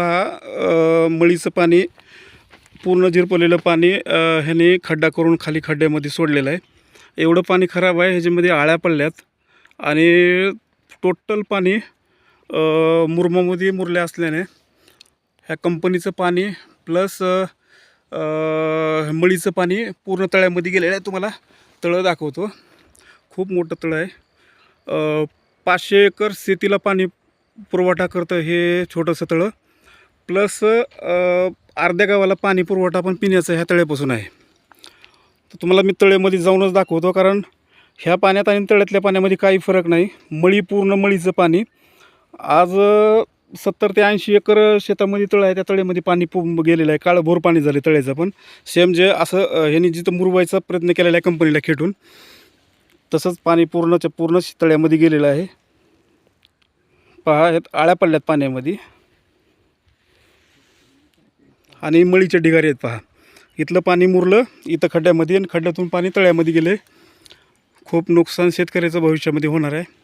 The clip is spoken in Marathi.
पहा मळीचं पाणी पूर्ण झिरपलेलं पाणी ह्याने खड्डा करून खाली खड्ड्यामध्ये सोडलेलं आहे. एवढं पाणी खराब आहे ह्याच्यामध्ये आळ्या पडल्यात. आणि टोटल पाणी मुरमामध्ये मुरल्या असल्याने ह्या कंपनीचं पाणी प्लस मळीचं पाणी पूर्ण तळ्यामध्ये गेलेलं आहे. तुम्हाला तळं दाखवतो. खूप मोठं तळं आहे. पाचशे एकर शेतीला पाणी पुरवठा करतं हे छोटंसं तळं. प्लस अर्ध्या गावाला पाणी पुरवठा पण पिण्याचा ह्या तळ्यापासून आहे. तर तुम्हाला मी तळ्यामध्ये जाऊनच दाखवतो कारण ह्या पाण्यात आणि तळ्यातल्या पाण्यामध्ये काही फरक नाही. मळी पूर्ण मळीचं पाणी. आज सत्तर ते ऐंशी एकर शेतामध्ये तळ आहे त्या तळ्यामध्ये पाणी पु गेलेलं आहे. काळं भोर पाणी झालं तळ्याचं पण. सेम जे असं ह्यांनी जिथं मुरवायचा प्रयत्न केलेला आहे कंपनीला खेटून तसंच पाणी पूर्णच्या पूर्ण तळ्यामध्ये गेलेलं आहे. पहा ह्यात आळ्या पडल्यात पाण्यामध्ये. आणि मळीचे ढिगारे आहेत पहा. इथलं पाणी मुरलं इथं खड्ड्यामध्ये आणि खड्ड्यातून पाणी तळ्यामध्ये गेले. खूप नुकसान शेतकऱ्याचं भविष्यामध्ये होणार आहे.